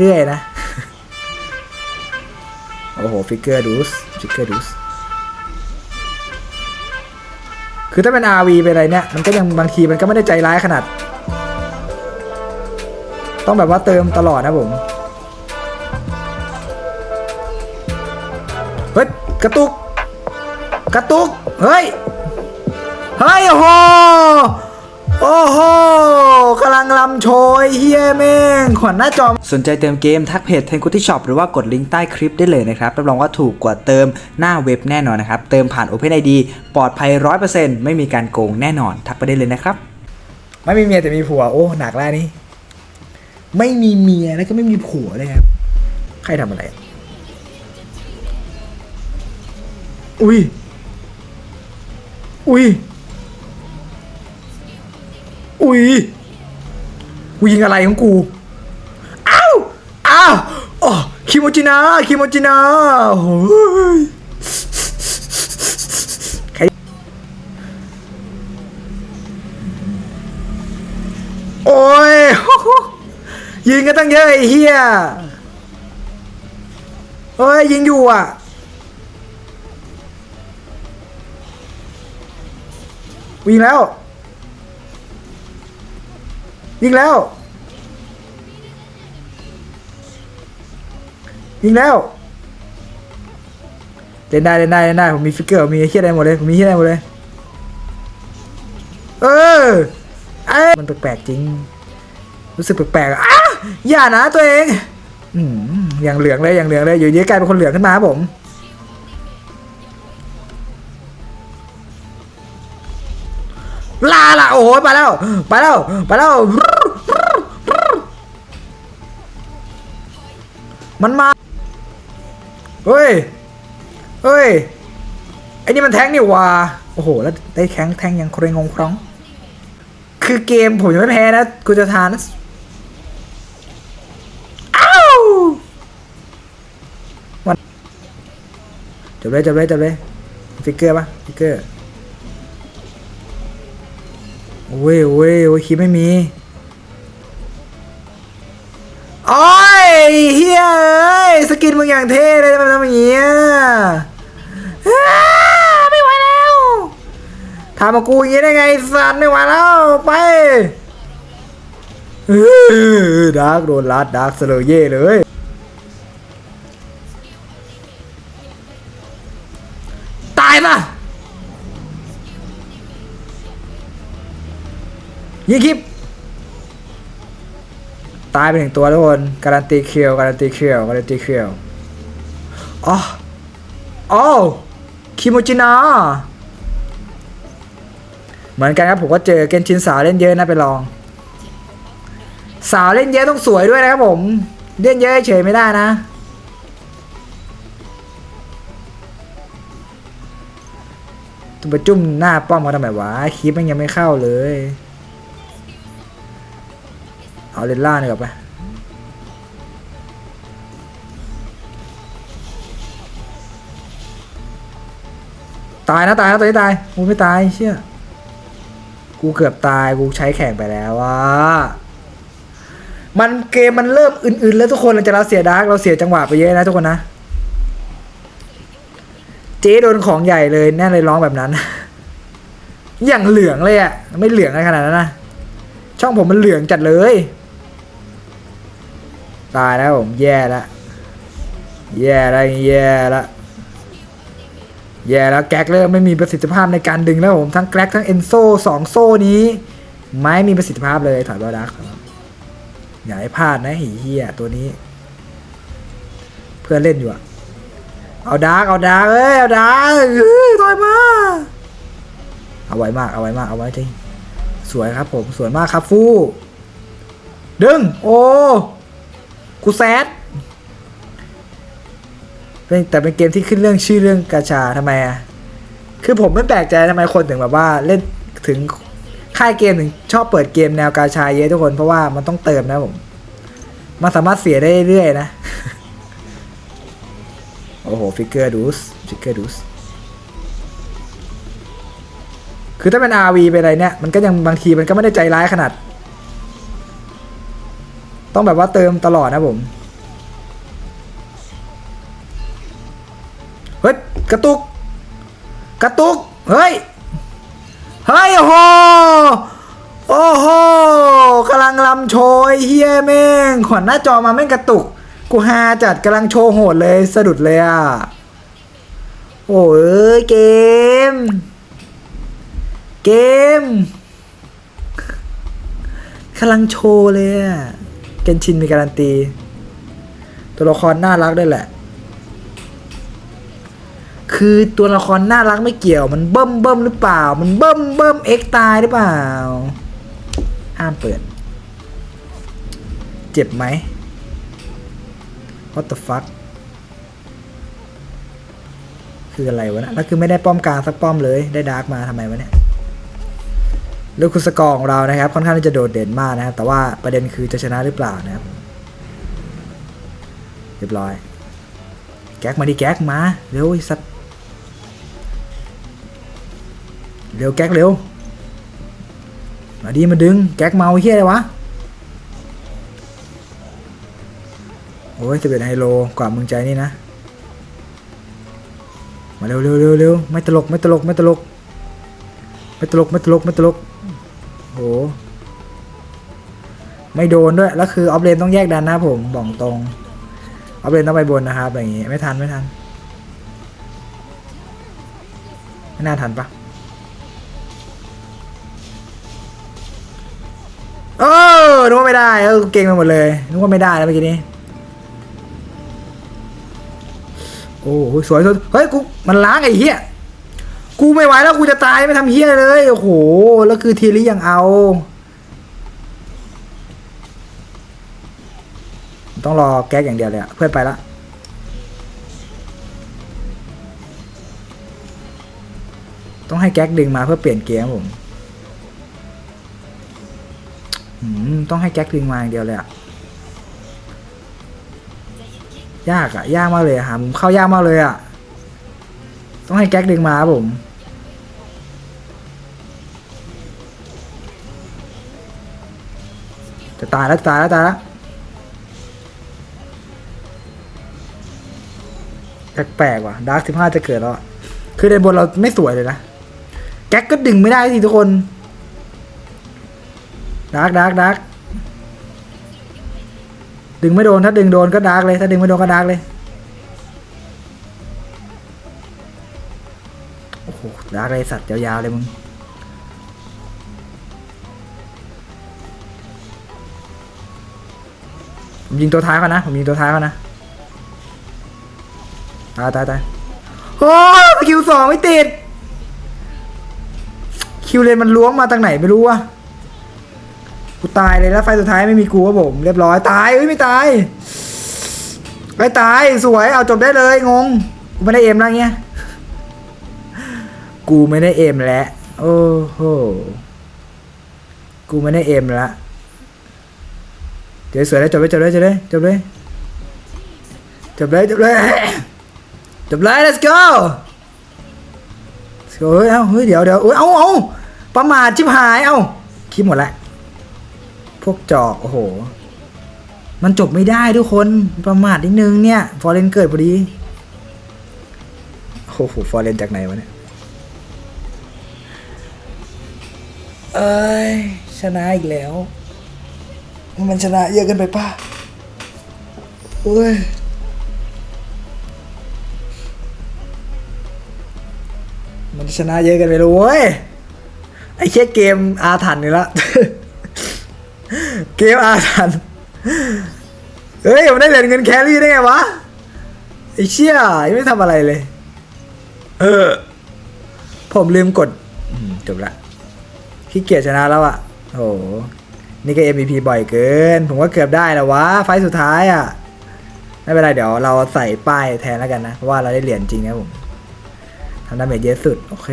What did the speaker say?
เรื่อยๆนะ โอ้โห ฟิกเกอร์ดูสฟิกเกอร์ดูสคือถ้าเป็น RV เป็นอะไรเนี่ย มันก็ยังบางทีมันก็ไม่ได้ใจร้ายขนาด ต้องแบบว่าเติมตลอดนะผม เฮ้ย กระตุก กระตุก เฮ้ย เฮ้ย โอ้โห โอ้โหกำลังลำโชยเฮียแม่งขวัญหน้าจอสนใจเติมเกมทักเพจเทนคุที่ช็อปหรือว่ากดลิงก์ใต้คลิปได้เลยนะครับรับรองว่าถูกกว่าเติมหน้าเว็บแน่นอนนะครับ เติมผ่าน OpenID ปลอดภัย 100%ไม่มีการโกงแน่นอน ทักไปได้เลยนะครับ ไม่มีเมียแต่มีผัว โอ้ หนักแล้วนี่ ไม่มีเมียแล้วก็ไม่มีผัวเลยครับ ใครทำอะไร อุ้ย อุ้ย อุ้ยกูยิงอะไรของกูอ้าวอ้าวโอ้คิโมจินะคิโมจินะโอ้ยใครโอ้ยยิงกันตั้งเยอะไอ้เฮียเฮ้ยยิงอยู่อะวิ่งแล้ว ยิงแล้ว ยิงแล้วเล่นได้เล่นได้เล่นได้ผมมีฟิกเกอร์ผมมีเฮียอะไรหมดเลยผมมีเฮียอะไรหมดเลย เออไอ้มันแปลกๆจริง รู้สึกแปลกๆอะอ้าอย่านะตัวเอง อืมอย่างเหลืองเลยอย่างเหลืองเลยอยู่เยอะกลายเป็นคนเหลืองขึ้นมาครับผม ลาละโอ้โหไปแล้วไปแล้วไปแล้ว มันมาเฮ้ยเฮ้ยไอ้นี่มันแทงนี่ว่าโอ้โห แล้วได้แข้งแทงยังเครงงครอง คือเกมผมยังไม่แพ้นะ กูจะทานนะอ้าวมันจบเลยจบเลยจบเลยฟิกเกอร์ปะฟิกเกอร์ โอ้ยโอ้ยโอ้ยคิดไม่มีโอ้ยเฮียเอ้ยสกินมึงอย่างเท่เลยทำไมทำอย่างเงี้ยอ้าไม่ไหวแล้วทำมากูอย่างงี้ได้ไงสันไม่ไหวแล้วไปเออดาร์กโดนลัดดาร์กเสลอเย่เลย ยิงคลิป ตายไปหนึ่งตัวทุกคน การันตีเคียวการันตีเคียวการันตีเคียวอ๋ออ๋อคิโมจินะเหมือนกันครับผมก็เจอเกนชินสาวเล่นเยอะนะไปลอง สาวเล่นเยอะต้องสวยด้วยนะครับผม เล่นเยอะเฉยไม่ได้นะต้องไปจุ่มหน้าป้อมเขาทำไมวะคลิปมันยังไม่เข้าเลย เอาเลนล่าเนี่ยกลับไปตายนะตายนะตัวนี้ตายกูไม่ตายเชี่ยกูเกือบตายกูใช้แข่งไปแล้วว่ามันเกมมันเริ่มอื่นๆ แล้วทุกคนหลังจากเราเสียดาร์กเราเสียจังหวะไปเยอะนะทุกคนนะ เจ๊โดนของใหญ่เลยแน่เลยร้องแบบนั้น อย่างเหลืองเลยอะไม่เหลืองอะไรขนาดนั้นนะช่องผมมันเหลืองจัดเลย ตายแล้วผมแย่แล้วแย่แล้วแย่แล้วแย่แล้วแก๊กเริ่มไม่มีประสิทธิภาพในการดึงแล้วผมทั้งแก๊กทั้งเอนโซ่สองโซ่นี้ ไม่มีประสิทธิภาพเลยถอยบอลดักอย่าให้พลาดนะหีเฮียตัวนี้ เพื่อนเล่นอยู่อะเอาดาร์กเอาดาร์กเอ้ยเอาดาร์กถอยมาเอาไว้มากเอาไว้มากเอาไว้จริงสวยครับผมสวยมากครับฟู ดึง โอ้ กูแซดเป็นแต่เป็นเกมที่ขึ้นเรื่องชื่อเรื่องกาชาทำไมอะ คือผมไม่แปลกใจทำไมคนถึงแบบว่าเล่นถึงค่ายเกมถึงชอบเปิดเกมแนวกาชาเยอะทุกคนเพราะว่ามันต้องเติมนะผม มันสามารถเสียได้เรื่อยๆนะ โอ้โห ฟิกเกอร์ดูสฟิกเกอร์ดูสคือถ้าเป็น RV เป็นอะไรเนี่ย มันก็ยังบางทีมันก็ไม่ได้ใจร้ายขนาด ต้องแบบว่าเติมตลอดนะผม เฮ้ย กระตุก กระตุก เฮ้ย เฮ้ยโอ้โหโอ้โหกำลังลำโชยเฮียแม่งขวัญหน้าจอมาแม่งกระตุก กูฮาจัดกำลังโชว์โหดเลยสะดุดเลยอะ โอ้เอ้ยเกม เกมกำลังโชว์เลยอะ เกนชินมีการันตี ตัวละครน่ารักด้วยแหละ คือตัวละครน่ารักไม่เกี่ยว มันเบิ่มเบิ่มหรือเปล่า มันเบิ่มเบิ่มเอ็กตายหรือเปล่าห้ามเปิด เจ็บไหม what the fuck คืออะไรวะนะแล้วคือไม่ได้ป้อมกลางสักป้อมเลย ได้ดาร์กมาทำไมวะเนี่ย เรื่องคุณสกอร์ของเรานะครับ ค่อนข้างที่จะโดดเด่นมากนะครับ แต่ว่าประเด็นคือจะชนะหรือเปล่านะครับ เรียบร้อย แก๊กมาดิแก๊กมา เร็วสัตว์เร็วแก๊กเร็ว มาดีมาดึง แก๊กเมาเฮียอะไรวะ โอ้ยสิบเอ็ดไฮโลกว่ามึงใจนี่นะ มาเร็วเร็วเร็วเร็วไม่ตลกไม่ตลกไม่ตลกไม่ตลกไม่ตลกไม่ตลก โห ไม่โดนด้วย แล้วคือออฟเลนต้องแยกดันนะผมบอกตรงออฟเลนต้องไปบนนะครับอย่างงี้ ไม่ทันไม่ทัน ไม่น่าทันปะเออนึกว่าไม่ได้ เออเก่งไปหมดเลยนึกว่าไม่ได้แล้วเมื่อกี้นี้ โอ้โหสวยสวยเฮ้ยกูมันล้างไอ้เหี้ย กูไม่ไหวแล้วกูจะตายไม่ทำเหี้ยเลย โอ้โห แล้วคือทีรียังเอา ต้องรอแก๊กอย่างเดียวเลยอะเพื่อนไปละต้องให้แก๊กดึงมาเพื่อเปลี่ยนเกมครับผมต้องให้แก๊กดึงมาอย่างเดียวเลยอะยากอะยากมากเลยอะหามุมเข้ายากมากเลยอะต้องให้แก๊กดึงมาครับผม จะตายแล้วตายแล้วตายแล้วแปลกๆว่ะดาร์คสิบห้าจะเกิดแล้วคือในบนเราไม่สวยเลยนะ แก๊กก็ดึงไม่ได้สิทุกคนดาร์กดาร์กดาร์กดึงไม่โดนถ้าดึงโดนก็ดาร์กเลยถ้าดึงไม่โดนก็ดาร์กเลยโอ้โหดาร์กเลยสัตว์ยาวๆเลยมึง ผมยิงตัวท้ายเขานะ ผมยิงตัวท้ายเขานะ ตายตายตายโอ้คิวสองไม่ติด คิวเลนมันล้วงมาทางไหนไม่รู้วะกูตายเลยแล้วไฟสุดท้ายไม่มีกูครับผมเรียบร้อยตายเอ้ยไม่ตายไม่ตายสวยเอาจบได้เลยงงกูไม่ได้เอมแล้วเงี้ยกูไม่ได้เอมแล้วโอ้โหกูไม่ได้เอมแล้ว ดี๋ยวสวยแล้จบเลยจบเลยจบเลยจบเลยจบเลยจบเลยจบเลย let's go เฮ้ยเอ้าเฮ้ยเดี๋ยวเดี๋ยวเอ้ยเอาเอาประมาทชิบหายเอ้าคิดหมดล้วพวกจอกโอ้โห มันจบไม่ได้ทุกคนประมาทนิดนึงเนี่ย ฟอร์เรนเกิดพอดีโอ้โหฟอร์เรนจากไหนวะเนี่ยเอ้ยชนะอีกแล้ว มันชนะเยอะเกินไปป่ะโอ้ยมันชนะเยอะเกันไปเลยเว้ยไอ้แค่เกมอาถรรพ์นี่ละเกมอาถรรพ์เฮ้ยมันได้เหรียญเงินแครี่ได้ไงวะไอ้เชี่ยยังไม่ทำอะไรเลย เออ ผมลืมกดจบละขี้เกียจชนะแล้วอะโอ้ นี่ก็ MVP บ่อยเกิน ผมก็เกือบได้แล้ววะ ไฟสุดท้ายอะ ไม่เป็นไรเดี๋ยวเราใส่ป้ายแทนแล้วกันนะ เพราะว่าเราได้เหรียญจริงนะผมทำดาเมจเยอะสุด โอเค